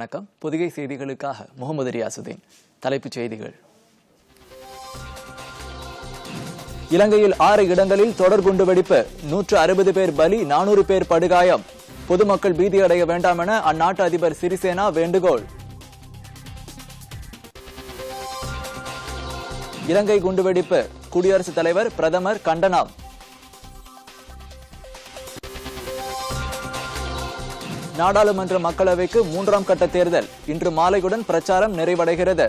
வணக்கம். புதிகை செய்திகளுக்காக முகமது ரியாசுதீன். தலைப்புச் செய்திகள். இலங்கையில் ஆறு இடங்களில் தொடர் குண்டு வெடிப்பு. நூற்று அறுபது பேர் பலி நானூறு பேர் படுகாயம். பொதுமக்கள் பீதியடைய வேண்டாம் என அந்நாட்டு அதிபர் சிறிசேனா வேண்டுகோள். இலங்கை குண்டுவெடிப்பு குடியரசுத் தலைவர் பிரதமர் கண்டனம். நாடாளுமன்ற மக்களவைக்கு மூன்றாம் கட்ட தேர்தல். இன்று மாலையுடன் பிரச்சாரம் நிறைவடைகிறது.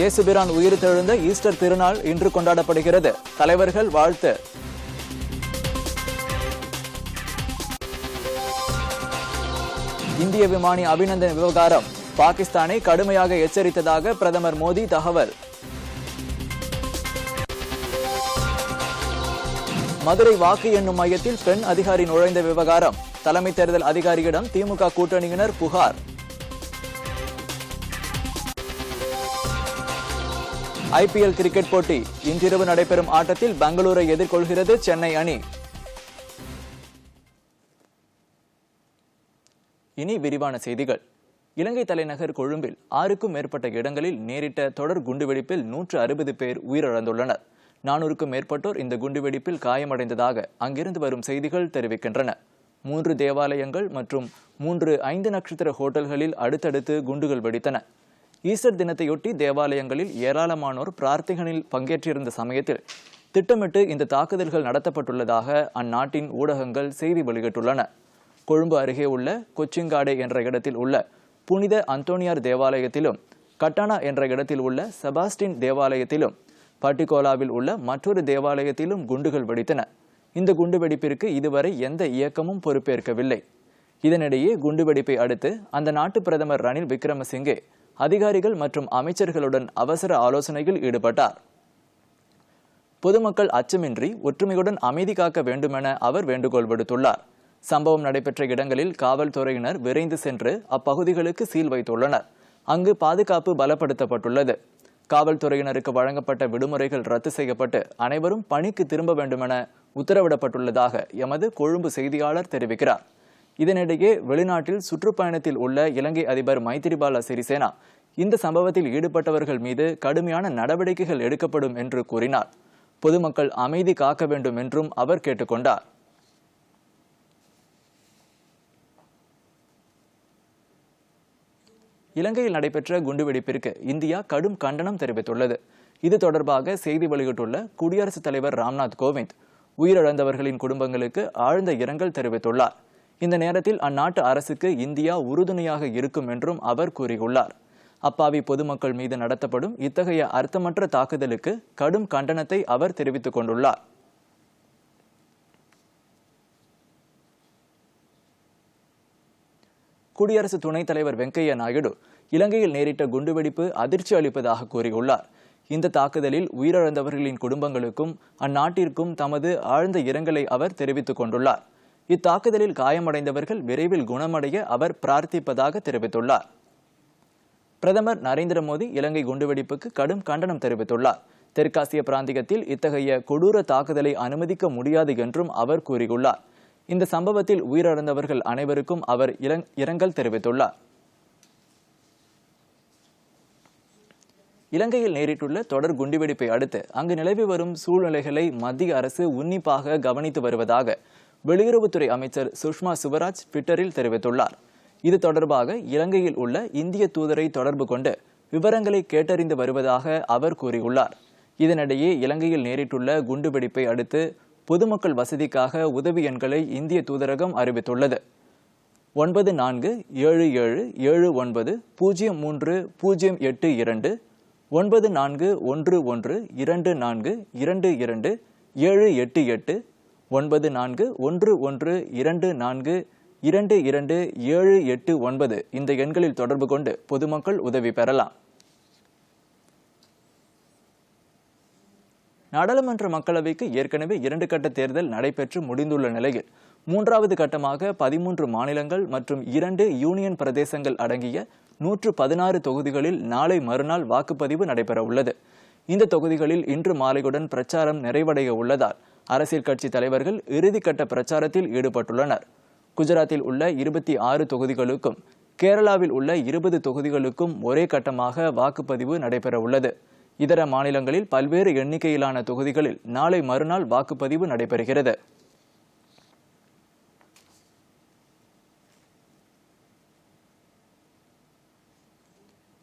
இயேசுபிரான் உயிர்த்தெழுந்த ஈஸ்டர் திருநாள் இன்று கொண்டாடப்படுகிறது. தலைவர்கள் வாழ்த்து. இந்திய விமானி அபிநந்தன் விவகாரம். பாகிஸ்தானை கடுமையாக எச்சரித்ததாக பிரதமர் மோடி தகவல். மதுரை வாக்கு எண்ணும் மையத்தில் பெண் அதிகாரி நுழைந்த விவகாரம். தலைமை தேர்தல் அதிகாரியிடம் திமுக கூட்டணியினர் புகார். ஐபிஎல் கிரிக்கெட் போட்டி. இன்றிரவு நடைபெறும் ஆட்டத்தில் பெங்களூரை எதிர்கொள்கிறது சென்னை அணி. இனி விரிவான செய்திகள். இலங்கை தலைநகர் கொழும்பில் ஆறுக்கும் மேற்பட்ட இடங்களில் நேரிட்ட தொடர் குண்டுவெடிப்பில் நூற்று அறுபது பேர் உயிரிழந்துள்ளனர். நானூறுக்கும் மேற்பட்டோர் இந்த குண்டுவெடிப்பில் காயமடைந்ததாக அங்கிருந்து வரும் செய்திகள் தெரிவிக்கின்றன. மூன்று தேவாலயங்கள் மற்றும் மூன்று ஐந்து நட்சத்திர ஹோட்டல்களில் அடுத்தடுத்து குண்டுகள் வெடித்தன. ஈஸ்டர் தினத்தையொட்டி தேவாலயங்களில் ஏராளமானோர் பிரார்த்தனைகளில் பங்கேற்றிருந்த சமயத்தில் திட்டமிட்டு இந்த தாக்குதல்கள் நடத்தப்பட்டுள்ளதாக அந்நாட்டின் ஊடகங்கள் செய்தி வெளியிட்டுள்ளன. கொழும்பு அருகே உள்ள கொச்சிங்காடே என்ற இடத்தில் உள்ள புனித அந்தோனியார் தேவாலயத்திலும் கட்டானா என்ற இடத்தில் உள்ள செபாஸ்டின் தேவாலயத்திலும் பட்டிகோலாவில் உள்ள மற்றொரு தேவாலயத்திலும் குண்டுகள் வெடித்தன. இந்த குண்டுவெடிப்பிற்கு இதுவரை எந்த இயக்கமும் பொறுப்பேற்கவில்லை. இதனிடையே குண்டுவெடிப்பை அடுத்து அந்த நாட்டு பிரதமர் ரணில் விக்ரமசிங்கே அதிகாரிகள் மற்றும் அமைச்சர்களுடன் அவசர ஆலோசனையில் ஈடுபட்டார். பொதுமக்கள் அச்சமின்றி ஒற்றுமையுடன் அமைதி காக்க வேண்டுமென அவர் வேண்டுகோள் விடுத்துள்ளார். சம்பவம் நடைபெற்ற இடங்களில் காவல்துறையினர் விரைந்து சென்று அப்பகுதிகளுக்கு சீல் வைத்துள்ளனர். அங்கு பாதுகாப்பு பலப்படுத்தப்பட்டுள்ளது. காவல்துறையினருக்கு வழங்கப்பட்ட விடுமுறைகள் ரத்து செய்யப்பட்டு அனைவரும் பணிக்கு திரும்ப வேண்டுமென உத்தரவிடப்பட்டுள்ளதாக எமது கொழும்பு செய்தியாளர் தெரிவிக்கிறார். இதனிடையே வெளிநாட்டில் சுற்றுப்பயணத்தில் உள்ள இலங்கை அதிபர் மைத்திரிபால சிறிசேனா இந்த சம்பவத்தில் ஈடுபட்டவர்கள் மீது கடுமையான நடவடிக்கைகள் எடுக்கப்படும் என்று கூறினார். பொதுமக்கள் அமைதி காக்க வேண்டும் என்றும் அவர் கேட்டுக்கொண்டார். இலங்கையில் நடைபெற்ற குண்டுவெடிப்பிற்கு இந்தியா கடும் கண்டனம் தெரிவித்துள்ளது. இது தொடர்பாக செய்தி வெளியிட்டுள்ள குடியரசுத் தலைவர் ராம்நாத் கோவிந்த் உயிரிழந்தவர்களின் குடும்பங்களுக்கு ஆழ்ந்த இரங்கல் தெரிவித்துள்ளார். இந்த நேரத்தில் அந்நாட்டு அரசுக்கு இந்தியா உறுதுணையாக இருக்கும் என்றும் அவர் கூறியுள்ளார். அப்பாவி பொதுமக்கள் மீது நடத்தப்படும் இத்தகைய அர்த்தமற்ற தாக்குதலுக்கு கடும் கண்டனத்தை அவர் தெரிவித்துக் கொண்டுள்ளார். குடியரசு துணைத் தலைவர் வெங்கையா நாயுடு இலங்கையில் நேரிட்ட குண்டுவெடிப்பு அதிர்ச்சி அளிப்பதாக கூறியுள்ளார். இந்த தாக்குதலில் உயிரிழந்தவர்களின் குடும்பங்களுக்கும் அந்நாட்டிற்கும் தமது ஆழ்ந்த இரங்கலை அவர் தெரிவித்துக் கொண்டுள்ளார். இத்தாக்குதலில் காயமடைந்தவர்கள் விரைவில் குணமடைய அவர் பிரார்த்திப்பதாக தெரிவித்துள்ளார். பிரதமர் நரேந்திர மோடி இலங்கை குண்டுவெடிப்புக்கு கடும் கண்டனம் தெரிவித்துள்ளார். தெற்காசிய பிராந்தியத்தில் இத்தகைய கொடூர தாக்குதலை அனுமதிக்க முடியாது என்றும் அவர் கூறியுள்ளார். இந்த சம்பவத்தில் உயிரிழந்தவர்கள் அனைவருக்கும் அவர் இரங்கல் தெரிவித்துள்ளார். இலங்கையில் நேரிட்டுள்ள தொடர் குண்டுவெடிப்பை அடுத்து அங்கு நிலவி வரும் சூழ்நிலைகளை மத்திய அரசு உன்னிப்பாக கவனித்து வருவதாக வெளியுறவுத்துறை அமைச்சர் சுஷ்மா சுவராஜ் ட்விட்டரில் தெரிவித்துள்ளார். இது தொடர்பாக இலங்கையில் உள்ள இந்திய தூதரை தொடர்பு கொண்டு விவரங்களை கேட்டறிந்து வருவதாக அவர் கூறியுள்ளார். இதனிடையே இலங்கையில் நேரிட்டுள்ள குண்டுவெடிப்பை அடுத்து பொதுமக்கள் வசதிக்காக உதவி எண்களை இந்திய தூதரகம் அறிவித்துள்ளது. ஒன்பது நான்கு ஏழு ஏழு ஏழு ஒன்பது பூஜ்ஜியம் மூன்று பூஜ்ஜியம் எட்டு இரண்டு ஒன்பது நான்கு ஒன்று ஒன்று இரண்டு நான்கு இரண்டு இரண்டு ஏழு எட்டு எட்டு ஒன்பது நான்கு ஒன்று ஒன்று இரண்டு நான்கு இரண்டு இரண்டு ஏழு எட்டு ஒன்பது இந்த எண்களில் தொடர்பு கொண்டு பொதுமக்கள் உதவி பெறலாம். நாடாளுமன்ற மக்களவைக்கு ஏற்கனவே இரண்டு கட்ட தேர்தல் நடைபெற்று முடிந்துள்ள நிலையில் மூன்றாவது கட்டமாக பதிமூன்று மாநிலங்கள் மற்றும் இரண்டு யூனியன் பிரதேசங்கள் அடங்கிய நூற்று பதினாறு தொகுதிகளில் நாளை மறுநாள் வாக்குப்பதிவு நடைபெற உள்ளது இந்த தொகுதிகளில் இன்று மாலையுடன் பிரச்சாரம் நிறைவடைய உள்ளதால் அரசியல் கட்சி தலைவர்கள் இறுதிக்கட்ட பிரச்சாரத்தில் ஈடுபட்டுள்ளனர். குஜராத்தில் உள்ள இருபத்தி ஆறு தொகுதிகளுக்கும் கேரளாவில் உள்ள இருபது தொகுதிகளுக்கும் ஒரே கட்டமாக வாக்குப்பதிவு நடைபெற உள்ளது இதர மாநிலங்களில் பல்வேறு எண்ணிக்கையிலான தொகுதிகளில் நாளை மறுநாள் வாக்குப்பதிவு நடைபெறுகிறது.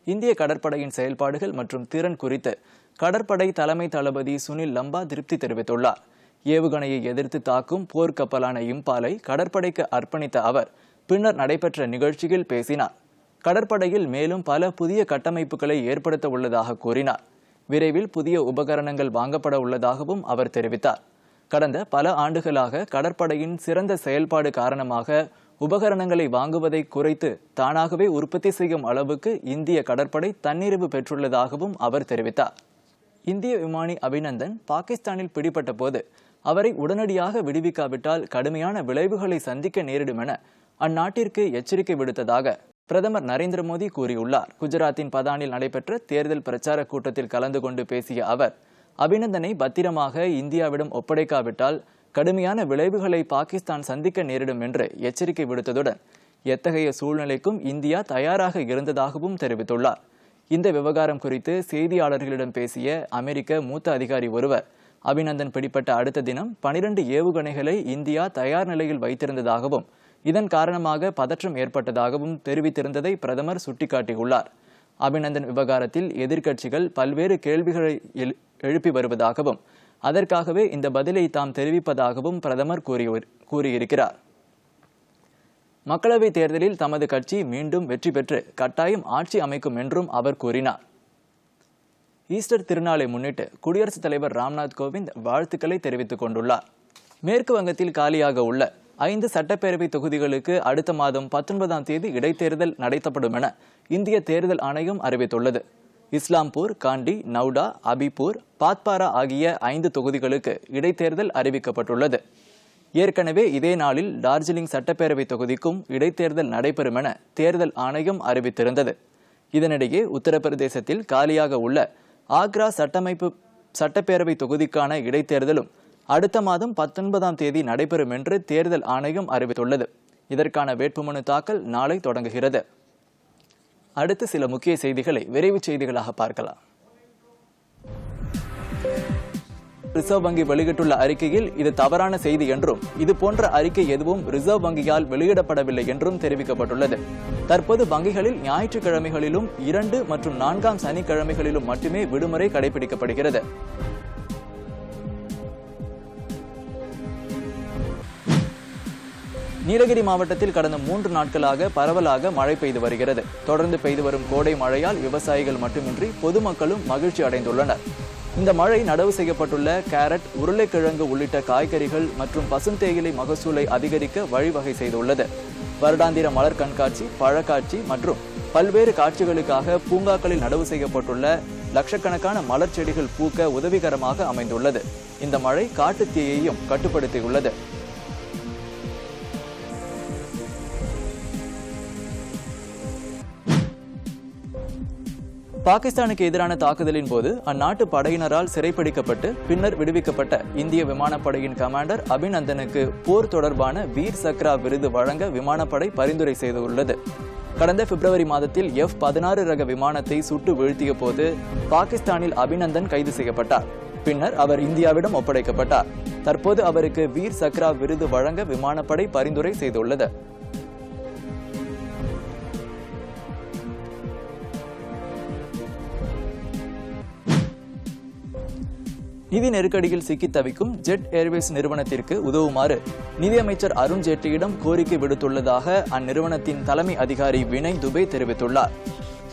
இந்திய கடற்படையின் செயல்பாடுகள் மற்றும் திறன் குறித்து கடற்படை தலைமை தளபதி சுனில் லம்பா திருப்தி தெரிவித்துள்ளார். ஏவுகணையை எதிர்த்து தாக்கும் போர்க்கப்பலான இம்பாலை கடற்படைக்கு அர்ப்பணித்த அவர் பின்னர் நடைபெற்ற நிகழ்ச்சியில் பேசினார். கடற்படையில் மேலும் பல புதிய கட்டமைப்புகளை ஏற்படுத்த உள்ளதாக கூறினார். விரைவில் புதிய உபகரணங்கள் வாங்கப்பட உள்ளதாகவும் அவர் தெரிவித்தார். கடந்த பல ஆண்டுகளாக கடற்படையின் சிறந்த செயல்பாடு காரணமாக உபகரணங்களை வாங்குவதை குறைத்து தானாகவே உற்பத்தி செய்யும் அளவுக்கு இந்திய கடற்படை தன்னிறைவு பெற்றுள்ளதாகவும் அவர் தெரிவித்தார். இந்திய விமானி அபிநந்தன் பாகிஸ்தானில் பிடிபட்ட போது அவரை உடனடியாக விடுவிக்காவிட்டால் கடுமையான விளைவுகளை சந்திக்க நேரிடும் என அந்நாட்டிற்கு எச்சரிக்கை விடுத்ததாக பிரதமர் நரேந்திர மோடி கூறியுள்ளார். குஜராத்தின் பதானில் நடைபெற்ற தேர்தல் பிரச்சார கூட்டத்தில் கலந்து கொண்டு பேசிய அவர் அபிநந்தனை பத்திரமாக இந்தியாவிடம் ஒப்படைக்காவிட்டால் கடுமையான விளைவுகளை பாகிஸ்தான் சந்திக்க நேரிடும் என்று எச்சரிக்கை விடுத்ததுடன் எத்தகைய சூழ்நிலைக்கும் இந்தியா தயாராக இருந்ததாகவும் தெரிவித்துள்ளார். இந்த விவகாரம் குறித்து செய்தியாளர்களிடம் பேசிய அமெரிக்க மூத்த அதிகாரி ஒருவர் அபிநந்தன் பிடிப்பட்ட அடுத்த தினம் பனிரண்டு ஏவுகணைகளை இந்தியா தயார் நிலையில் வைத்திருந்ததாகவும் இதன் காரணமாக பதற்றம் ஏற்பட்டதாகவும் தெரிவித்திருந்ததை பிரதமர் சுட்டிக்காட்டியுள்ளார். அபிநந்தன் விவகாரத்தில் எதிர்க்கட்சிகள் பல்வேறு கேள்விகளை எழு- எழுப்பி வருவதாகவும் அதற்காகவே இந்த பதிலை தாம் தெரிவிப்பதாகவும் பிரதமர் கூறிய கூறியிருக்கிறார். மக்களவைத் தேர்தலில் தமது கட்சி மீண்டும் வெற்றி பெற்று கட்டாயம் ஆட்சி அமைக்கும் என்றும் அவர் கூறினார். ஈஸ்டர் திருநாளை முன்னிட்டு குடியரசுத் தலைவர் ராம்நாத் கோவிந்த் வாழ்த்துக்களை தெரிவித்துக் கொண்டுள்ளார். மேற்கு வங்கத்தில் காலியாக உள்ள ஐந்து சட்டப்பேரவை தொகுதிகளுக்கு அடுத்த மாதம் பத்தொன்பதாம் தேதி இடைத்தேர்தல் நடத்தப்படும் என இந்திய தேர்தல் ஆணையம் அறிவித்துள்ளது. இஸ்லாம்பூர் காண்டி நவ்டா அபிபூர் பாத்பாரா ஆகிய ஐந்து தொகுதிகளுக்கு இடைத்தேர்தல் அறிவிக்கப்பட்டுள்ளது. ஏற்கனவே இதே நாளில் டார்ஜிலிங் சட்டப்பேரவை தொகுதிக்கும் இடைத்தேர்தல் நடைபெறும் என தேர்தல் ஆணையம் அறிவித்திருந்தது. இதனிடையே உத்தரப்பிரதேசத்தில் காலியாக உள்ள ஆக்ரா சட்டமைப்பு சட்டப்பேரவை தொகுதிக்கான இடைத்தேர்தலும் அடுத்த மாதம் பத்தொன்பதாம் தேதி நடைபெறும் என்று தேர்தல் ஆணையம் அறிவித்துள்ளது. இதற்கான வேட்புமனு தாக்கல் நாளை தொடங்குகிறது. அடுத்து சில முக்கிய செய்திகளை விரைவு செய்திகளாக பார்க்கலாம். ரிசர்வ் வங்கி வெளியிட்டுள்ள அறிக்கையில் இது தவறான செய்தி என்றும் இது போன்ற அறிக்கை எதுவும் ரிசர்வ் வங்கியால் வெளியிடப்படவில்லை என்றும் தெரிவிக்கப்பட்டுள்ளது. தற்போது வங்கிகளில் ஞாயிற்றுக்கிழமைகளிலும் இரண்டு மற்றும் நான்காம் சனிக்கிழமைகளிலும் மட்டுமே விடுமுறை கடைபிடிக்கப்படுகிறது. நீலகிரி மாவட்டத்தில் கடந்த மூன்று நாட்களாக பரவலாக மழை பெய்து வருகிறது. தொடர்ந்து பெய்து வரும் கோடை மழையால் விவசாயிகள் மட்டுமின்றி பொதுமக்களும் மகிழ்ச்சி அடைந்துள்ளனர். இந்த மழை நடவு செய்யப்பட்டுள்ள கேரட் உருளைக்கிழங்கு உள்ளிட்ட காய்கறிகள் மற்றும் பசுந்தேயிலை மகசூலை அதிகரிக்க வழிவகை செய்துள்ளது. வருடாந்திர மலர் கண்காட்சி பழக்காட்சி மற்றும் பல்வேறு காட்சிகளுக்காக பூங்காக்களில் நடவு செய்யப்பட்டுள்ள லட்சக்கணக்கான மலர் செடிகள் பூக்க உதவிகரமாக அமைந்துள்ளது. இந்த மழை காட்டுத்தீயையும் கட்டுப்படுத்தியுள்ளது. பாகிஸ்தானுக்கு எதிரான தாக்குதலின் போது அந்நாட்டு படையினரால் சிறைப்பிடிக்கப்பட்டு பின்னர் விடுவிக்கப்பட்ட இந்திய விமானப்படையின் கமாண்டர் அபிநந்தனுக்கு போர் தொடர்பான வீர் சக்ரா விருது வழங்க விமானப்படை பரிந்துரை செய்துள்ளது. கடந்த பிப்ரவரி மாதத்தில் எஃப் பதினாறு ரக விமானத்தை சுட்டு வீழ்த்திய போது பாகிஸ்தானில் அபிநந்தன் கைது செய்யப்பட்டார். பின்னர் அவர் இந்தியாவிடம் ஒப்படைக்கப்பட்டார். தற்போது அவருக்கு வீர் சக்ரா விருது வழங்க விமானப்படை பரிந்துரை செய்துள்ளது. நிதி நெருக்கடியில் சிக்கி தவிக்கும் ஜெட் ஏர்வேஸ் நிறுவனத்திற்கு உதவுமாறு நிதியமைச்சர் அருண் ஜேட்லியிடம் கோரிக்கை விடுத்துள்ளதாக அந்நிறுவனத்தின் தலைமை அதிகாரி வினய் துபே தெரிவித்துள்ளார்.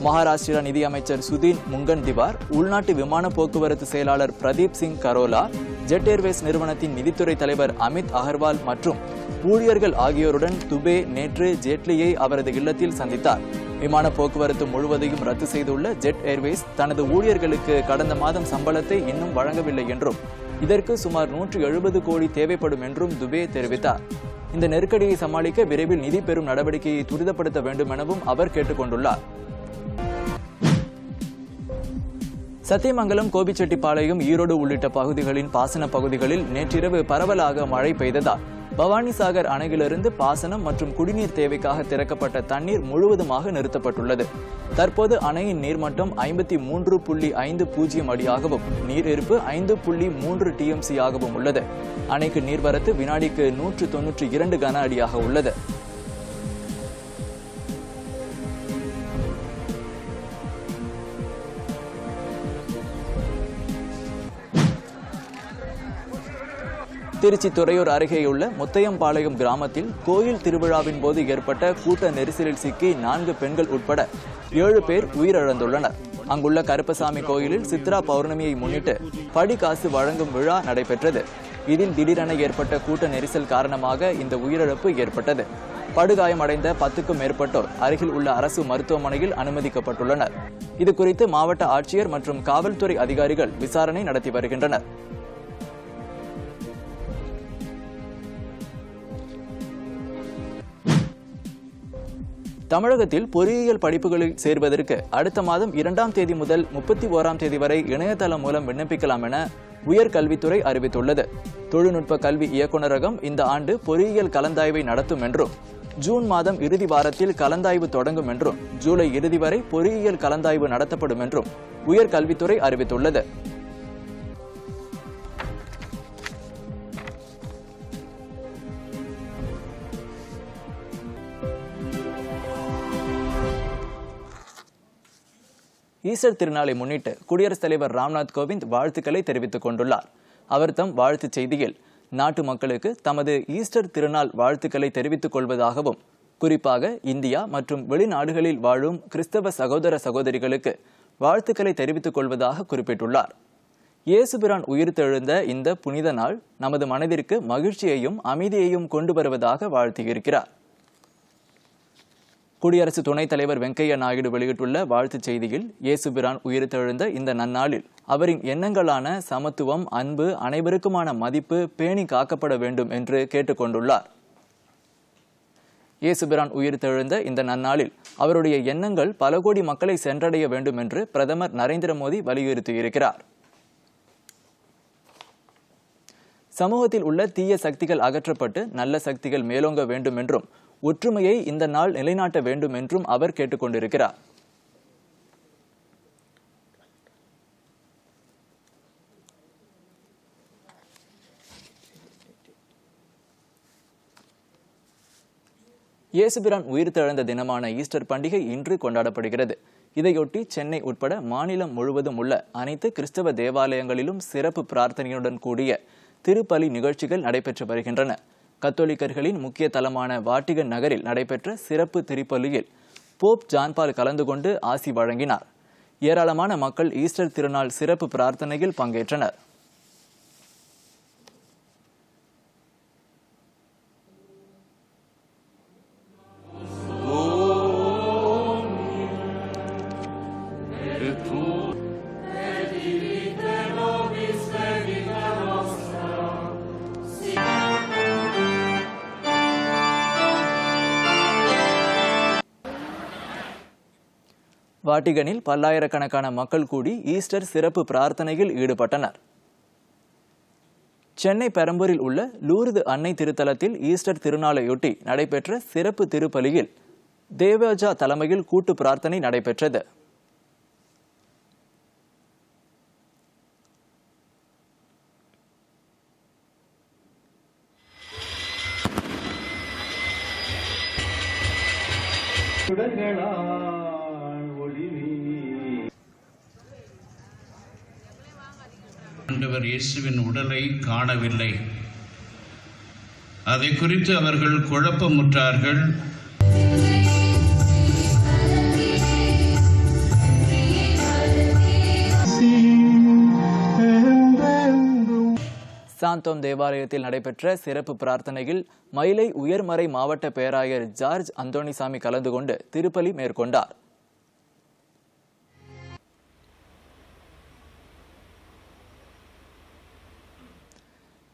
மகாராஷ்டிரா நிதியமைச்சர் சுதீன் முங்கன் திவார் உள்நாட்டு விமான போக்குவரத்து செயலாளர் பிரதீப் சிங் கரோலா ஜெட் ஏர்வேஸ் நிறுவனத்தின் நிதித்துறை தலைவர் அமித் அகர்வால் மற்றும் ஊழியர்கள் ஆகியோருடன் துபே நேற்று ஜேட்லியை அவரது இல்லத்தில் சந்தித்தார். விமான போக்குவரத்து முழுவதையும் ரத்து செய்துள்ள ஜெட் ஏர்வேஸ் தனது ஊழியர்களுக்கு கடந்த மாதம் சம்பளத்தை இன்னும் வழங்கவில்லை என்றும் இதற்கு சுமார் நூற்று எழுபது கோடி தேவைப்படும் என்றும் துபே தெரிவித்தார். இந்த நெருக்கடியை சமாளிக்க விரைவில் நிதி பெறும் நடவடிக்கையை துரிதப்படுத்த வேண்டும் எனவும் அவர் கேட்டுக்கொண்டுள்ளார். சத்தியமங்கலம் கோபிச்செட்டிப்பாளையம் ஈரோடு உள்ளிட்ட பகுதிகளின் பாசன பகுதிகளில் நேற்றிரவு பரவலாக மழை பெய்ததால் பவானிசாகர் அணையிலிருந்து பாசனம் மற்றும் குடிநீர் தேவைக்காக திறக்கப்பட்ட தண்ணீர் முழுவதுமாக நிறுத்தப்பட்டுள்ளது. தற்போது அணையின் நீர்மட்டம் ஐம்பத்தி மூன்று புள்ளி ஐந்து பூஜ்ஜியம் அடியாகவும் நீர் இருப்பு ஐந்து புள்ளி மூன்று டிஎம்சி ஆகவும் உள்ளது. அணைக்கு நீர்வரத்து வினாடிக்கு நூற்று தொன்னூற்றி இரண்டு கன அடியாக உள்ளது. திருச்சி துறையூர் அருகேயுள்ள முத்தையம்பாளையம் கிராமத்தில் கோயில் திருவிழாவின் போது ஏற்பட்ட கூட்ட நெரிசலில் சிக்கி நான்கு பெண்கள் உட்பட ஏழு பேர் உயிரிழந்துள்ளனர். அங்குள்ள கருப்பசாமி கோயிலில் சித்ரா பௌர்ணமியை முன்னிட்டு படிகாசு வழங்கும் விழா நடைபெற்றது. இதில் திடீரென ஏற்பட்ட கூட்ட நெரிசல் காரணமாக இந்த உயிரிழப்பு ஏற்பட்டது. படுகாயமடைந்த பத்துக்கும் மேற்பட்டோர் அருகில் உள்ள அரசு மருத்துவமனையில் அனுமதிக்கப்பட்டுள்ளனர். இது குறித்து மாவட்ட ஆட்சியர் மற்றும் காவல்துறை அதிகாரிகள் விசாரணை நடத்தி வருகின்றனர். தமிழகத்தில் பொறியியல் படிப்புகளில் சேர்வதற்கு அடுத்த மாதம் இரண்டாம் தேதி முதல் முப்பத்தி ஓராம் தேதி வரை இணையதளம் மூலம் விண்ணப்பிக்கலாம் என உயர்கல்வித்துறை அறிவித்துள்ளது. தொழில்நுட்ப கல்வி இயக்குநரகம் இந்த ஆண்டு பொறியியல் கலந்தாய்வை நடத்தும் என்றும் ஜூன் மாதம் இறுதி வாரத்தில் கலந்தாய்வு தொடங்கும் என்றும் ஜூலை இறுதி வரை பொறியியல் கலந்தாய்வு நடத்தப்படும் என்றும் உயர்கல்வித்துறை அறிவித்துள்ளது. ஈஸ்டர் திருநாளை முன்னிட்டு குடியரசுத் தலைவர் ராம்நாத் கோவிந்த் வாழ்த்துக்களை தெரிவித்துக் கொண்டுள்ளார். அவர் தம் வாழ்த்துச் செய்தியில் நாட்டு மக்களுக்கு தமது ஈஸ்டர் திருநாள் வாழ்த்துக்களை தெரிவித்துக் கொள்வதாகவும் குறிப்பாக இந்தியா மற்றும் வெளிநாடுகளில் வாழும் கிறிஸ்தவ சகோதர சகோதரிகளுக்கு வாழ்த்துக்களை தெரிவித்துக் கொள்வதாக குறிப்பிட்டுள்ளார். இயேசுபிரான் உயிர்த்தெழுந்த இந்த புனித நாள் நமது மனதிற்கு மகிழ்ச்சியையும் அமைதியையும் கொண்டு வருவதாக வாழ்த்தியிருக்கிறார். குடியரசு துணைத் தலைவர் வெங்கையா நாயுடு வெளியிட்டுள்ள வாழ்த்துச் செய்தியில் இயேசுபிரான் உயிர்த்தெழுந்த இந்த நன்னாளில் அவரின் எண்ணங்களான சமத்துவம் அன்பு அனைவருக்குமான மதிப்பு பேணி காக்கப்பட வேண்டும் என்று கேட்டுக்கொண்டுள்ளார். இயேசுபிரான் உயிர்த்தெழுந்த இந்த நன்னாளில் அவருடைய எண்ணங்கள் பல கோடி மக்களை சென்றடைய வேண்டும் என்று பிரதமர் நரேந்திர மோடி வலியுறுத்தியிருக்கிறார். சமூகத்தில் உள்ள தீய சக்திகள் அகற்றப்பட்டு நல்ல சக்திகள் மேலோங்க வேண்டும் என்றும் ஒற்றுமையை இந்த நாள் நிலைநாட்ட வேண்டும் என்றும் அவர் கேட்டுக்கொண்டிருக்கிறார். இயேசுபிரான் உயிர்த்தெழுந்த தினமான ஈஸ்டர் பண்டிகை இன்று கொண்டாடப்படுகிறது. இதையொட்டி சென்னை உட்பட மாநிலம் முழுவதும் உள்ள அனைத்து கிறிஸ்தவ தேவாலயங்களிலும் சிறப்பு பிரார்த்தனையுடன் கூடிய திருப்பலி நிகழ்ச்சிகள் நடைபெற்று வருகின்றன. கத்தோலிக்கர்களின் முக்கிய தலமான வாட்டிகன் நகரில் நடைபெற்ற சிறப்பு திருப்பலியில் போப் ஜான்பால் கலந்து கொண்டு ஆசி வழங்கினார். ஏராளமான மக்கள் ஈஸ்டர் திருநாள் சிறப்பு பிரார்த்தனையில் பங்கேற்றனர். வாட்டிகனில் பல்லாயிரக்கணக்கான மக்கள் கூடி ஈஸ்டர் சிறப்பு பிரார்த்தனையில் ஈடுபட்டனர். சென்னை பெரம்பூரில் உள்ள லூர்து அன்னை திருத்தலத்தில் ஈஸ்டர் திருநாளையொட்டி நடைபெற்ற சிறப்பு திருப்பலியில் தேவஜா தலைமையில் கூட்டு பிரார்த்தனை நடைபெற்றது. சுடர்களால் ஆண்டவர் இயேசுவின் உடலை காணவில்லை. அதை குறித்து அவர்கள் குழப்பமுற்றார்கள். சாந்தோம் தேவாலயத்தில் நடைபெற்ற சிறப்பு பிரார்த்தனையில் மயிலை உயர்மறை மாவட்ட பேராயர் ஜார்ஜ் அந்தோணிசாமி கலந்து கொண்டு திருப்பலி மேற்கொண்டார்.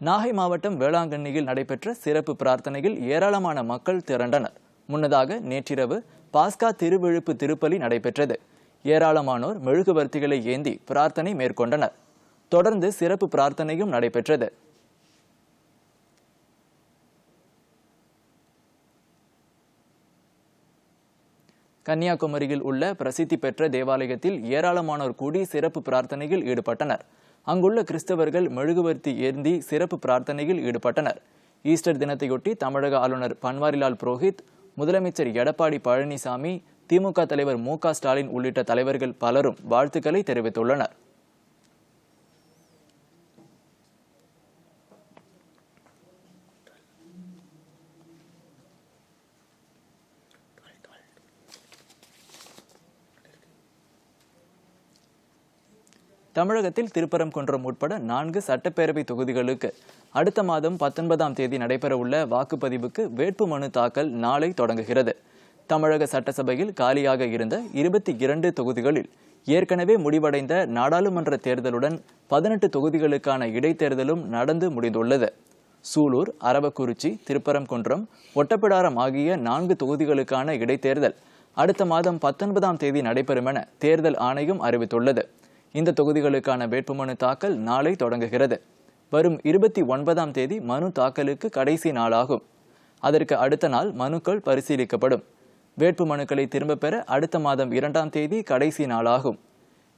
நாகை மாவட்டம் வேளாங்கண்ணியில் நடைபெற்ற சிறப்பு பிரார்த்தனையில் ஏராளமான மக்கள் திரண்டனர். முன்னதாக நேற்றிரவு பாஸ்கா திருவிழுப்பு திருப்பலி நடைபெற்றது. ஏராளமானோர் மெழுகுவர்த்திகளை ஏந்தி பிரார்த்தனை மேற்கொண்டனர். தொடர்ந்து சிறப்பு பிரார்த்தனையும் நடைபெற்றது. கன்னியாகுமரியில் உள்ள பிரசித்தி பெற்ற தேவாலயத்தில் ஏராளமானோர் கூடி சிறப்பு பிரார்த்தனையில் ஈடுபட்டனர். அங்குள்ள கிறிஸ்தவர்கள் மெழுகுவர்த்தி ஏந்தி சிறப்பு பிரார்த்தனையில் ஈடுபட்டனர். ஈஸ்டர் தினத்தையொட்டி தமிழக ஆளுநர் பன்வாரிலால் புரோஹித் முதலமைச்சர் எடப்பாடி பழனிசாமி திமுக தலைவர் மு க ஸ்டாலின் உள்ளிட்ட தலைவர்கள் பலரும் வாழ்த்துக்களை தெரிவித்துள்ளனர். தமிழகத்தில் திருப்பரங்குன்றம் உட்பட நான்கு சட்டப்பேரவை தொகுதிகளுக்கு அடுத்த மாதம் பத்தொன்பதாம் தேதி நடைபெறவுள்ள வாக்குப்பதிவுக்கு வேட்புமனு தாக்கல் நாளை தொடங்குகிறது. தமிழக சட்டசபையில் காலியாக இருந்த இருபத்தி இரண்டு தொகுதிகளில் ஏற்கனவே முடிவடைந்த நாடாளுமன்ற தேர்தலுடன் பதினெட்டு தொகுதிகளுக்கான இடைத்தேர்தலும் நடந்து முடிந்துள்ளது. சூலூர் அரவக்குறிச்சி திருப்பரங்குன்றம் ஒட்டப்பிடாரம் ஆகிய நான்கு தொகுதிகளுக்கான இடைத்தேர்தல் அடுத்த மாதம் பத்தொன்பதாம் தேதி நடைபெறும் என தேர்தல் ஆணையம் அறிவித்துள்ளது. இந்த தொகுதிகளுக்கான வேட்புமனு தாக்கல் நாளை தொடங்குகிறது. வரும் இருபத்தி ஒன்பதாம் தேதி மனு தாக்கலுக்கு கடைசி நாளாகும். அதற்கு அடுத்த நாள் மனுக்கள் பரிசீலிக்கப்படும். வேட்பு மனுக்களை திரும்பப் பெற அடுத்த மாதம் இரண்டாம் தேதி கடைசி நாளாகும்.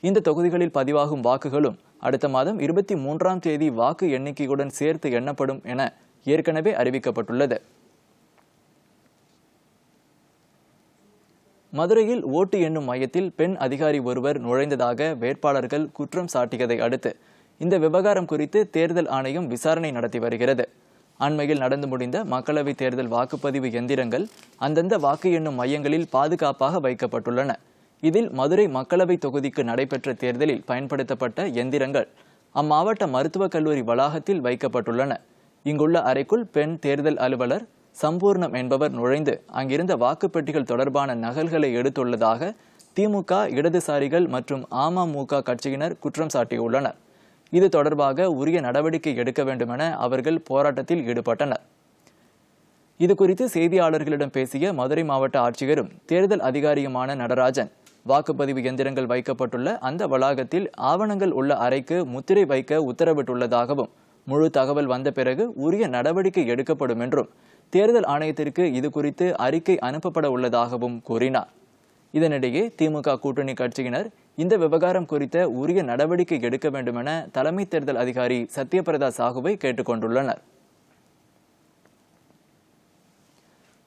இந்த தொகுதிகளில் பதிவாகும் வாக்குகளும் அடுத்த மாதம் இருபத்தி மூன்றாம் தேதி வாக்கு எண்ணிக்கையுடன் சேர்த்து எண்ணப்படும் என ஏற்கனவே அறிவிக்கப்பட்டுள்ளது. மதுரையில் ஓட்டு எண்ணும் மையத்தில் பெண் அதிகாரி ஒருவர் நுழைந்ததாக வேட்பாளர்கள் குற்றம் சாட்டியதை அடுத்து இந்த விவகாரம் குறித்து தேர்தல் ஆணையம் விசாரணை நடத்தி வருகிறது. அண்மையில் நடந்து முடிந்த மக்களவைத் தேர்தல் வாக்குப்பதிவு எந்திரங்கள் அந்தந்த வாக்கு எண்ணும் மையங்களில் பாதுகாப்பாக வைக்கப்பட்டுள்ளன. இதில் மதுரை மக்களவை தொகுதிக்கு நடைபெற்ற தேர்தலில் பயன்படுத்தப்பட்ட எந்திரங்கள் அம்மாவட்ட மருத்துவக் கல்லூரி வளாகத்தில் வைக்கப்பட்டுள்ளன. இங்குள்ள அறைக்குள் பெண் தேர்தல் அலுவலர் சம்பூர்ணம் என்பவர் நுழைந்து அங்கிருந்த வாக்குப்பெட்டிகள் தொடர்பான நகல்களை எடுத்துள்ளதாக திமுக இடதுசாரிகள் மற்றும் அமமுக கட்சியினர் குற்றம் சாட்டியுள்ளனர். இது தொடர்பாக உரிய நடவடிக்கை எடுக்க வேண்டுமென அவர்கள் போராட்டத்தில் ஈடுபட்டனர். இது குறித்து செய்தியாளர்களிடம் பேசிய மதுரை மாவட்ட ஆட்சியரும் தேர்தல் அதிகாரியுமான நடராஜன் வாக்குப்பதிவு எந்திரங்கள் வைக்கப்பட்டுள்ள அந்த வளாகத்தில் ஆவணங்கள் உள்ள அறைக்கு முத்திரை வைக்க உத்தரவிட்டுள்ளதாகவும் முழு தகவல் வந்த பிறகு உரிய நடவடிக்கை எடுக்கப்படும் என்றும் தேர்தல் ஆணையத்திற்கு இது குறித்து அறிக்கை அனுப்பப்பட உள்ளதாகவும் கூறினார். இதனிடையே திமுக கூட்டணி கட்சியினர் இந்த விவகாரம் குறித்த உரிய நடவடிக்கை எடுக்க வேண்டுமென தலைமை தேர்தல் அதிகாரி சத்யபிரதா சாகுவை கேட்டுக்கொண்டுள்ளனர்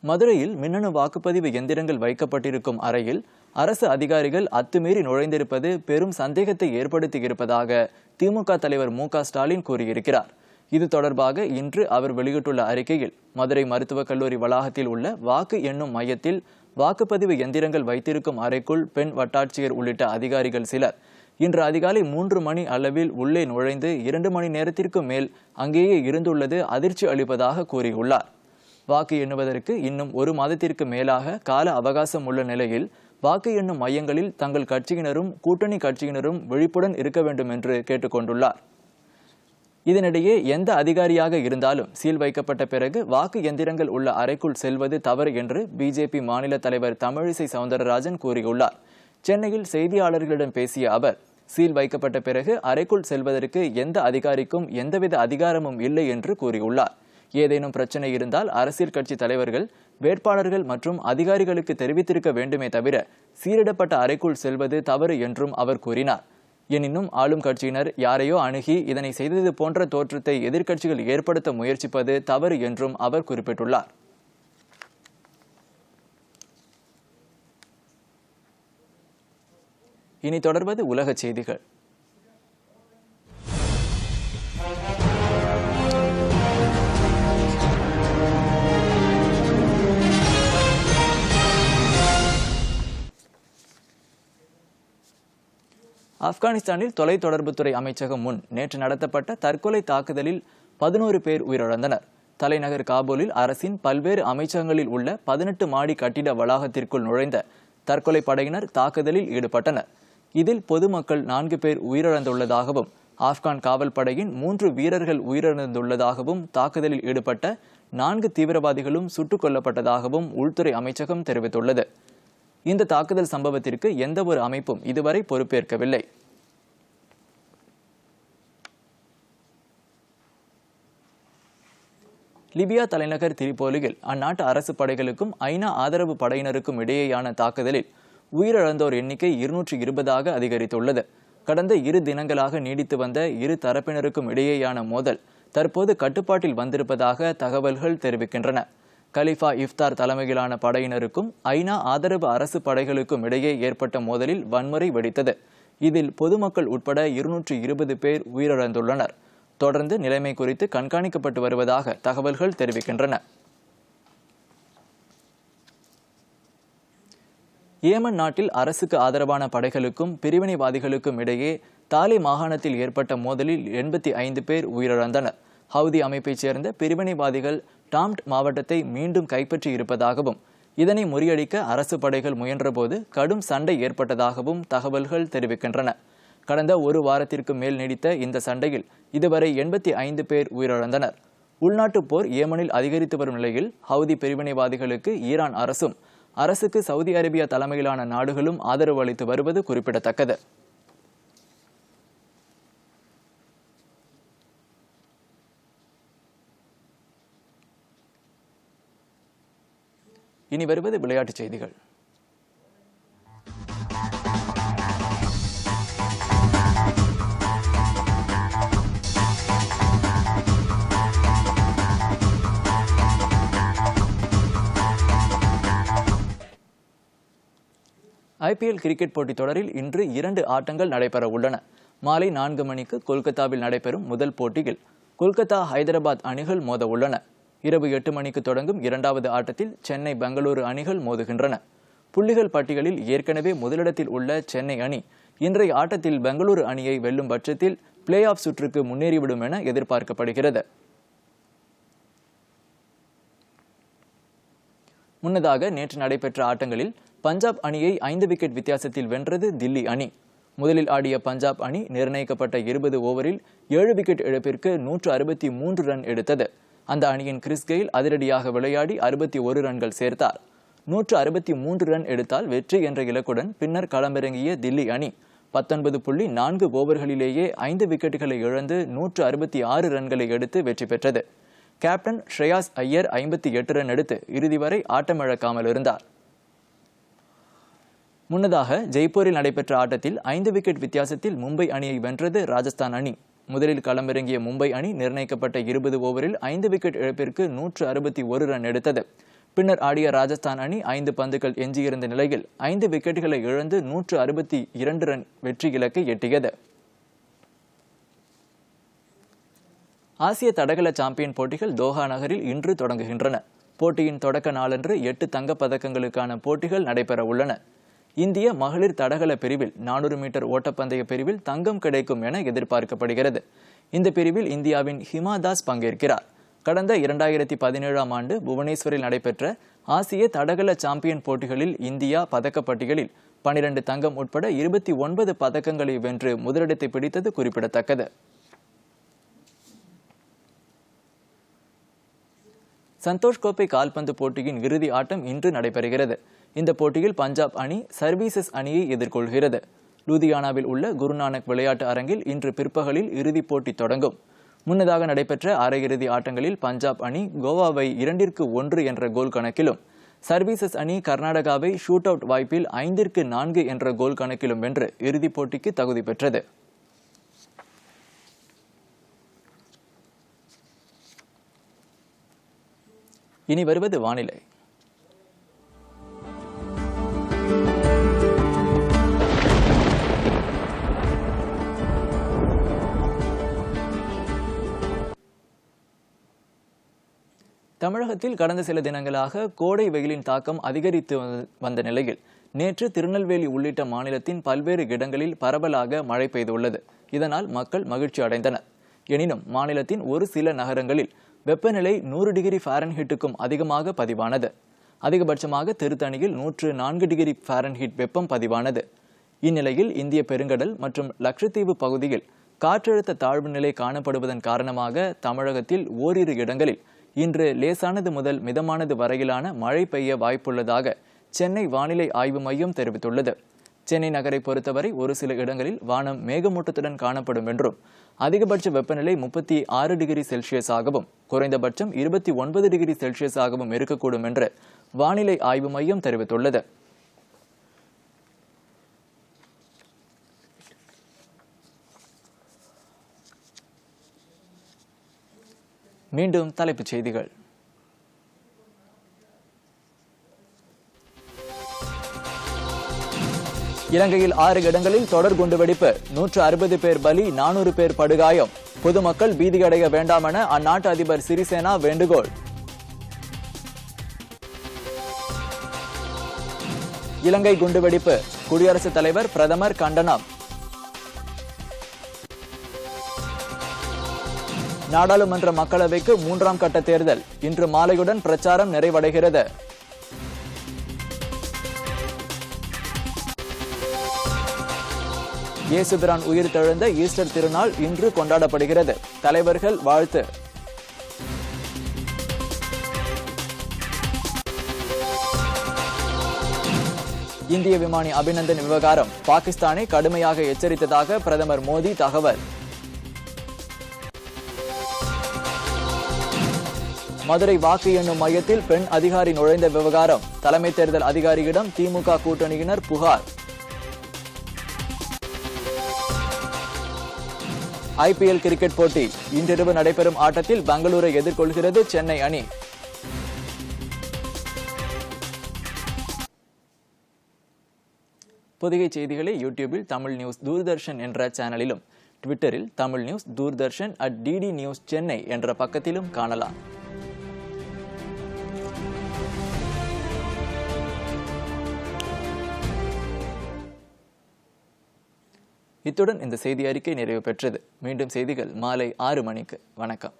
மதுரையில் மின்னணு வாக்குப்பதிவு எந்திரங்கள் வைக்கப்பட்டிருக்கும் அறையில் அரசு அதிகாரிகள் அத்துமீறி நுழைந்திருப்பது பெரும் சந்தேகத்தை ஏற்படுத்தி இருப்பதாக திமுக தலைவர் மு க ஸ்டாலின் கூறியிருக்கிறார். இது தொடர்பாக இன்று அவர் வெளியிட்டுள்ள அறிக்கையில் மதுரை மருத்துவக் கல்லூரி வளாகத்தில் உள்ள வாக்கு எண்ணும் மையத்தில் வாக்குப்பதிவு எந்திரங்கள் வைத்திருக்கும் அறைக்குள் பெண் வட்டாட்சியர் உள்ளிட்ட அதிகாரிகள் சிலர். இன்று அதிகாலை மூன்று மணி அளவில் உள்ளே நுழைந்து இரண்டு மணி நேரத்திற்கு மேல் அங்கேயே இருந்துள்ளது அதிர்ச்சி அளிப்பதாக கூறியுள்ளார். வாக்கு எண்ணுவதற்கு இன்னும் ஒரு மாதத்திற்கு மேலாக கால அவகாசம் உள்ள நிலையில் வாக்கு எண்ணும் மையங்களில் தங்கள் கட்சியினரும் கூட்டணி கட்சியினரும் விழிப்புடன் இருக்க வேண்டும் என்று கேட்டுக்கொண்டுள்ளார். இதனிடையே எந்த அதிகாரியாக இருந்தாலும் சீல் வைக்கப்பட்ட பிறகு வாக்கு எந்திரங்கள் உள்ள அறைக்குள் செல்வது தவறு என்று பிஜேபி மாநில தலைவர் தமிழிசை சவுந்தரராஜன் கூறியுள்ளார். சென்னையில் செய்தியாளர்களிடம் பேசிய அவர் சீல் வைக்கப்பட்ட பிறகு அறைக்குள் செல்வதற்கு எந்த அதிகாரிக்கும் எந்தவித அதிகாரமும் இல்லை என்று கூறியுள்ளார். ஏதேனும் பிரச்சனை இருந்தால் அரசியல் கட்சி தலைவர்கள் வேட்பாளர்கள் மற்றும் அதிகாரிகளுக்கு தெரிவித்திருக்க வேண்டுமே தவிர சீரிடப்பட்ட அறைக்குள் செல்வது தவறு என்றும் அவர் கூறினார். எனினும் ஆளும் கட்சியினர் யாரையோ அணுகி இதனை செய்தது போன்ற தோற்றத்தை எதிர்க்கட்சிகள் ஏற்படுத்த முயற்சிப்பது தவறு என்றும் அவர் குறிப்பிட்டுள்ளார். இனி தொடர்வது உலகச் செய்திகள். ஆப்கானிஸ்தானில் தொலைத்தொடர்புத்துறை அமைச்சகம் முன் நேற்று நடத்தப்பட்ட தற்கொலை தாக்குதலில் பதினோரு பேர் உயிரிழந்தனர். தலைநகர் காபூலில் அரசின் பல்வேறு அமைச்சகங்களில் உள்ள பதினெட்டு மாடி கட்டிட வளாகத்திற்குள் நுழைந்த தற்கொலை படையினர் தாக்குதலில் ஈடுபட்டனர். இதில் பொதுமக்கள் நான்கு பேர் உயிரிழந்துள்ளதாகவும் ஆப்கான் காவல் படையின் மூன்று வீரர்கள் உயிரிழந்துள்ளதாகவும் தாக்குதலில் ஈடுபட்ட நான்கு தீவிரவாதிகளும் சுட்டுக் கொல்லப்பட்டதாகவும் உள்துறை அமைச்சகம் தெரிவித்துள்ளது. இந்த தாக்குதல் சம்பவத்திற்கு எந்த ஒரு அமைப்பும் இதுவரை பொறுப்பேற்கவில்லை. லிபியா தலைநகர் திரிபோலியில் அந்நாட்டு அரசு படைகளுக்கும் ஐநா ஆதரவு படையினருக்கும் இடையேயான தாக்குதலில் உயிரிழந்தோர் எண்ணிக்கை இருநூற்றி இருபதாக அதிகரித்துள்ளது. கடந்த இரு தினங்களாக நீடித்து வந்த இரு தரப்பினருக்கும் இடையேயான மோதல் தற்போது கட்டுப்பாட்டில் வந்திருப்பதாக தகவல்கள் தெரிவிக்கின்றன. கலிஃபா இஃப்தார் தலைமையிலான படையினருக்கும் ஐநா ஆதரவு அரசு படைகளுக்கும் இடையே ஏற்பட்ட மோதலில் வன்முறை வெடித்தது. இதில் பொதுமக்கள் உட்பட இருநூற்றி இருபது பேர் உயிரிழந்துள்ளனர். தொடர்ந்து நிலைமை குறித்து கண்காணிக்கப்பட்டு வருவதாக தகவல்கள் தெரிவிக்கின்றன. ஏமன் நாட்டில் அரசுக்கு ஆதரவான படைகளுக்கும் பிரிவினைவாதிகளுக்கும் இடையே தாலி மாகாணத்தில் ஏற்பட்ட மோதலில் எண்பத்தி ஐந்து பேர் உயிரிழந்தனர். ஹவுதி அமைப்பைச் சேர்ந்த பிரிவினைவாதிகள் டாம்ட் மாவட்டத்தை மீண்டும் கைப்பற்றி இருப்பதாகவும் இதனை முறியடிக்க அரசு படைகள் முயன்றபோது கடும் சண்டை ஏற்பட்டதாகவும் தகவல்கள் தெரிவிக்கின்றன. கடந்த ஒரு வாரத்திற்கு மேல் நீடித்த இந்த சண்டையில் இதுவரை எண்பத்தி ஐந்து பேர் உயிரிழந்தனர். உள்நாட்டு போர் ஏமனில் அதிகரித்து வரும் நிலையில் ஹவுதி பிரிவினைவாதிகளுக்கு ஈரான் அரசும் அரசுக்கு சவுதி அரேபியா தலைமையிலான நாடுகளும் ஆதரவு அளித்து வருவது குறிப்பிடத்தக்கது. இனி வருவது விளையாட்டுச் செய்திகள். ஐபிஎல் கிரிக்கெட் போட்டித் தொடரில் இன்று இரண்டு ஆட்டங்கள் நடைபெற உள்ளன. மாலை நான்கு மணிக்கு கொல்கத்தாவில் நடைபெறும் முதல் போட்டியில் கொல்கத்தா ஹைதராபாத் அணிகள் மோத உள்ளன. இரவு எட்டு மணிக்கு தொடங்கும் இரண்டாவது ஆட்டத்தில் சென்னை பெங்களூரு அணிகள் மோதுகின்றன. புள்ளிகள் பட்டியலில் ஏற்கனவே முதலிடத்தில் உள்ள சென்னை அணி இன்றைய ஆட்டத்தில் பெங்களூரு அணியை வெல்லும் பட்சத்தில் பிளே ஆஃப் சுற்றுக்கு முன்னேறிவிடும் என எதிர்பார்க்கப்படுகிறது. முன்னதாக நேற்று நடைபெற்ற ஆட்டங்களில் பஞ்சாப் அணியை ஐந்து விக்கெட் வித்தியாசத்தில் வென்றது தில்லி அணி. முதலில் ஆடிய பஞ்சாப் அணி நிர்ணயிக்கப்பட்ட இருபது ஓவரில் ஏழு விக்கெட் இழப்பிற்கு நூற்று அறுபத்தி மூன்று ரன் எடுத்தது. அந்த அணியின் கிறிஸ் கெயில் அதிரடியாக விளையாடி அறுபத்தி ஒரு ரன்கள் சேர்த்தார். நூற்று அறுபத்தி மூன்று ரன் எடுத்தால் வெற்றி என்ற இலக்குடன் பின்னர் களமிறங்கிய தில்லி அணி பத்தொன்பது புள்ளி நான்கு ஓவர்களிலேயே ஐந்து விக்கெட்டுகளை இழந்து நூற்று அறுபத்தி ஆறு ரன்களை எடுத்து வெற்றி பெற்றது. கேப்டன் ஸ்ரேயாஸ் ஐயர் ஐம்பத்தி எட்டு ரன் எடுத்து இறுதி வரை ஆட்டமிழக்காமல் இருந்தார். முன்னதாக ஜெய்ப்பூரில் நடைபெற்ற ஆட்டத்தில் ஐந்து விக்கெட் வித்தியாசத்தில் மும்பை அணியை வென்றது ராஜஸ்தான் அணி. முதலில் களமிறங்கிய மும்பை அணி நிர்ணயிக்கப்பட்ட இருபது ஓவரில் ஐந்து விக்கெட் இழப்பிற்கு நூற்று அறுபத்தி ஒரு ரன் எடுத்தது. பின்னர் ஆடிய ராஜஸ்தான் அணி ஐந்து பந்துகள் எஞ்சியிருந்த நிலையில் ஐந்து விக்கெட்டுகளை இழந்து நூற்று அறுபத்தி இரண்டு ரன் வெற்றி இலக்கை எட்டியது. ஆசிய தடகள சாம்பியன் போட்டிகள் தோஹா நகரில் இன்று தொடங்குகின்றன. போட்டியின் தொடக்க நாளன்று எட்டு தங்கப் பதக்கங்களுக்கான போட்டிகள் நடைபெற உள்ளன இந்திய மகளிர் தடகள பிரிவில் நானூறு மீட்டர் ஓட்டப்பந்தய பிரிவில் தங்கம் கிடைக்கும் என எதிர்பார்க்கப்படுகிறது. இந்த பிரிவில் இந்தியாவின் ஹிமா தாஸ் பங்கேற்கிறார். கடந்த இரண்டாயிரத்தி பதினேழாம் ஆண்டு புவனேஸ்வரில் நடைபெற்ற ஆசிய தடகள சாம்பியன் போட்டிகளில் இந்தியா பதக்கப்பட்டியலில் பனிரெண்டு தங்கம் உட்பட இருபத்தி ஒன்பது பதக்கங்களை வென்று முதலிடத்தை பிடித்தது குறிப்பிடத்தக்கது. சந்தோஷ் கோப்பை கால்பந்து போட்டியின் இறுதி ஆட்டம் இன்று நடைபெறுகிறது. இந்த போட்டியில் பஞ்சாப் அணி சர்வீசஸ் அணியை எதிர்கொள்கிறது. லூதியானாவில் உள்ள குருநானக் விளையாட்டு அரங்கில் இன்று பிற்பகலில் இறுதிப் போட்டி தொடங்கும். முன்னதாக நடைபெற்ற அரையிறுதி ஆட்டங்களில் பஞ்சாப் அணி கோவாவை இரண்டிற்கு ஒன்று என்ற கோல் கணக்கிலும் சர்வீசஸ் அணி கர்நாடகாவை ஷூட் அவுட் வாய்ப்பில் ஐந்திற்கு நான்கு என்ற கோல் கணக்கிலும் வென்று இறுதிப் போட்டிக்கு தகுதி பெற்றது. இனி வருவது வானிலை. தமிழகத்தில் கடந்த சில தினங்களாக கோடை வெயிலின் தாக்கம் அதிகரித்து வந்த நிலையில் நேற்று திருநெல்வேலி உள்ளிட்ட மாநிலத்தின் பல்வேறு இடங்களில் பரவலாக மழை பெய்துள்ளது. இதனால் மக்கள் மகிழ்ச்சி அடைந்தனர். எனினும் மாநிலத்தின் ஒரு சில நகரங்களில் வெப்பநிலை நூறு டிகிரி ஃபாரன்ஹீட்டுக்கும் அதிகமாக பதிவானது. அதிகபட்சமாக திருத்தணியில் நூற்று நான்கு டிகிரி ஃபாரன்ஹீட் வெப்பம் பதிவானது. இந்நிலையில் இந்திய பெருங்கடல் மற்றும் லட்சத்தீவு பகுதியில் காற்றழுத்த தாழ்வு நிலை காணப்படுவதன் காரணமாக தமிழகத்தில் ஓரிரு இடங்களில் இன்று லேசானது முதல் மிதமானது வரையிலான மழை பெய்ய வாய்ப்புள்ளதாக சென்னை வானிலை ஆய்வு மையம் தெரிவித்துள்ளது. சென்னை நகரை பொறுத்தவரை ஒரு சில இடங்களில் வானம் மேகமூட்டத்துடன் காணப்படும் என்றும் அதிகபட்ச வெப்பநிலை முப்பத்தி ஆறு டிகிரி செல்சியஸாகவும் குறைந்தபட்சம் இருபத்தி ஒன்பது டிகிரி செல்சியஸாகவும் இருக்கக்கூடும் என்று வானிலை ஆய்வு மையம் தெரிவித்துள்ளது. மீண்டும் தலைப்புச் செய்திகள். இலங்கையில் ஆறு இடங்களில் தொடர் குண்டுவெடிப்பு. நூற்று அறுபது பேர் பலி நானூறு பேர் படுகாயம். பொதுமக்கள் பீதியடைய வேண்டாம் என அந்நாட்டு அதிபர் சிறிசேனா வேண்டுகோள். இலங்கை குண்டுவெடிப்பு. குடியரசுத் தலைவர் பிரதமர் கண்டனம். நாடாளுமன்ற மக்களவைக்கு மூன்றாம் கட்ட தேர்தல். இன்று மாலையுடன் பிரச்சாரம் நிறைவடைகிறது. இயேசுபிரான் உயிர் தெழுந்த ஈஸ்டர் திருநாள் இன்று கொண்டாடப்படுகிறது. தலைவர்கள் வாழ்த்து. இந்திய விமானி அபிநந்தன் விவகாரம் பாகிஸ்தானை கடுமையாக எச்சரித்ததாக பிரதமர் மோடி தகவல். மதுரை வாக்கு எண்ணும் மையத்தில் பெண் அதிகாரி நுழைந்த விவகாரம். தலைமை தேர்தல் அதிகாரியிடம் திமுக கூட்டணியினர் புகார். ஐபிஎல் கிரிக்கெட் போட்டி. இன்றிரவு நடைபெறும் ஆட்டத்தில் பெங்களூரை எதிர்கொள்கிறது சென்னை அணி. புதிய செய்திகளை யூடியூபில் தமிழ் நியூஸ் தூர்தர்ஷன் என்ற சேனலிலும் ட்விட்டரில் Tamil news Doordarshan at DD news Chennai என்ற பக்கத்திலும் காணலாம். இத்துடன் இந்த செய்தி அறிக்கை நிறைவு பெற்றது. மீண்டும் செய்திகள் மாலை ஆறு மணிக்கு. வணக்கம்.